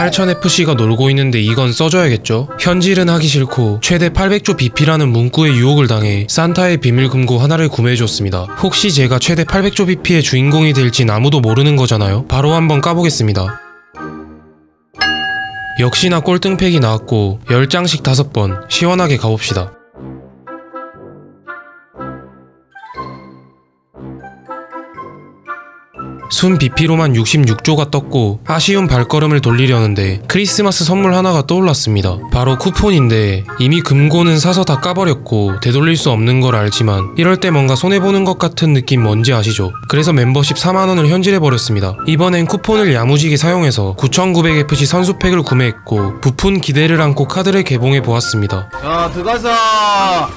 8000FC가 놀고 있는데 이건 써줘야겠죠? 현질은 하기 싫고 최대 800조 BP라는 문구에 유혹을 당해 산타의 비밀 금고 하나를 구매해줬습니다. 혹시 제가 최대 800조 BP의 주인공이 될진 아무도 모르는 거잖아요? 바로 한번 까보겠습니다. 역시나 꼴등팩이 나왔고 10장씩 5번 시원하게 가봅시다. 순 BP로만 66조가 떴고 아쉬운 발걸음을 돌리려는데 크리스마스 선물 하나가 떠올랐습니다. 바로 쿠폰인데 이미 금고는 사서 다 까버렸고 되돌릴 수 없는 걸 알지만 이럴 때 뭔가 손해보는 것 같은 느낌 뭔지 아시죠? 그래서 멤버십 4만원을 현질해버렸습니다. 이번엔 쿠폰을 야무지게 사용해서 9900FC 선수팩을 구매했고 부푼 기대를 안고 카드를 개봉해 보았습니다. 자 들어가자